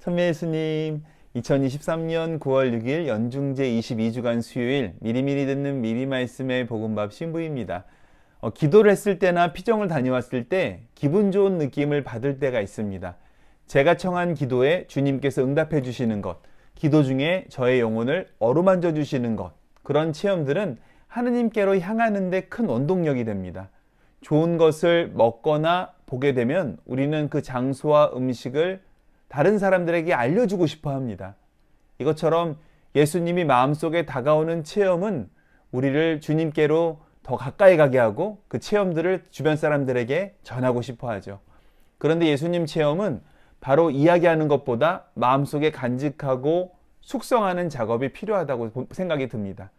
선미 예수님, 2023년 9월 6일 연중제 22주간 수요일 미리미리 듣는 미리 말씀의 복음밥 신부입니다. 어, 기도를 했을 때나 피정을 다녀왔을 때 기분 좋은 느낌을 받을 때가 있습니다. 제가 청한 기도에 주님께서 응답해 주시는 것, 기도 중에 저의 영혼을 어루만져 주시는 것, 그런 체험들은 하느님께로 향하는데 큰 원동력이 됩니다. 좋은 것을 먹거나 보게 되면 우리는 그 장소와 음식을 다른 사람들에게 알려주고 싶어 합니다. 이것처럼 예수님이 마음속에 다가오는 체험은 우리를 주님께로 더 가까이 가게 하고 그 체험들을 주변 사람들에게 전하고 싶어 하죠. 그런데 예수님 체험은 바로 이야기하는 것보다 마음속에 간직하고 숙성하는 작업이 필요하다고 생각이 듭니다.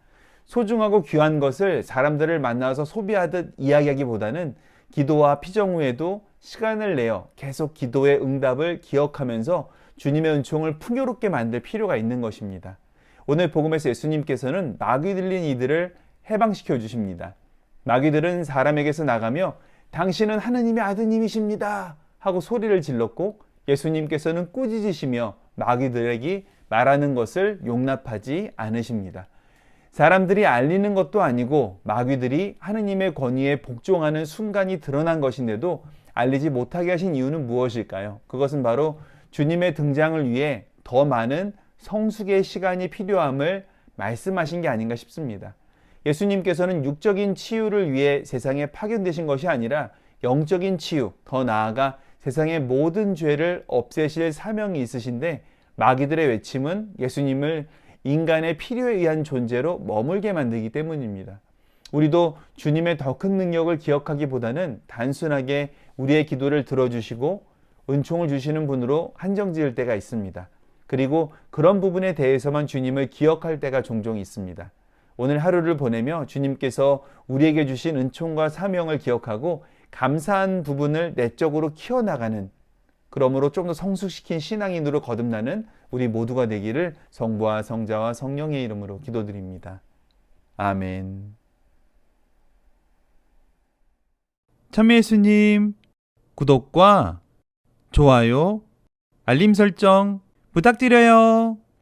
소중하고 귀한 것을 사람들을 만나서 소비하듯 이야기하기보다는 기도와 피정 후에도 시간을 내어 계속 기도의 응답을 기억하면서 주님의 은총을 풍요롭게 만들 필요가 있는 것입니다. 오늘 복음에서 예수님께서는 마귀 들린 이들을 해방시켜 주십니다. 마귀들은 사람에게서 나가며 당신은 하느님의 아드님이십니다 하고 소리를 질렀고 예수님께서는 꾸짖으시며 마귀들에게 말하는 것을 용납하지 않으십니다. 사람들이 알리는 것도 아니고 마귀들이 하느님의 권위에 복종하는 순간이 드러난 것인데도 알리지 못하게 하신 이유는 무엇일까요? 그것은 바로 주님의 등장을 위해 더 많은 성숙의 시간이 필요함을 말씀하신 게 아닌가 싶습니다. 예수님께서는 육적인 치유를 위해 세상에 파견되신 것이 아니라 영적인 치유, 더 나아가 세상의 모든 죄를 없애실 사명이 있으신데 마귀들의 외침은 예수님을 인간의 필요에 의한 존재로 머물게 만들기 때문입니다. 우리도 주님의 더 큰 능력을 기억하기보다는 단순하게 우리의 기도를 들어주시고 은총을 주시는 분으로 한정 지을 때가 있습니다. 그리고 그런 부분에 대해서만 주님을 기억할 때가 종종 있습니다. 오늘 하루를 보내며 주님께서 우리에게 주신 은총과 사명을 기억하고 감사한 부분을 내적으로 키워나가는 그러므로 좀 더 성숙시킨 신앙인으로 거듭나는 우리 모두가 되기를 성부와 성자와 성령의 이름으로 기도드립니다. 아멘. 참여 예수님 구독과 좋아요, 알림 설정 부탁드려요.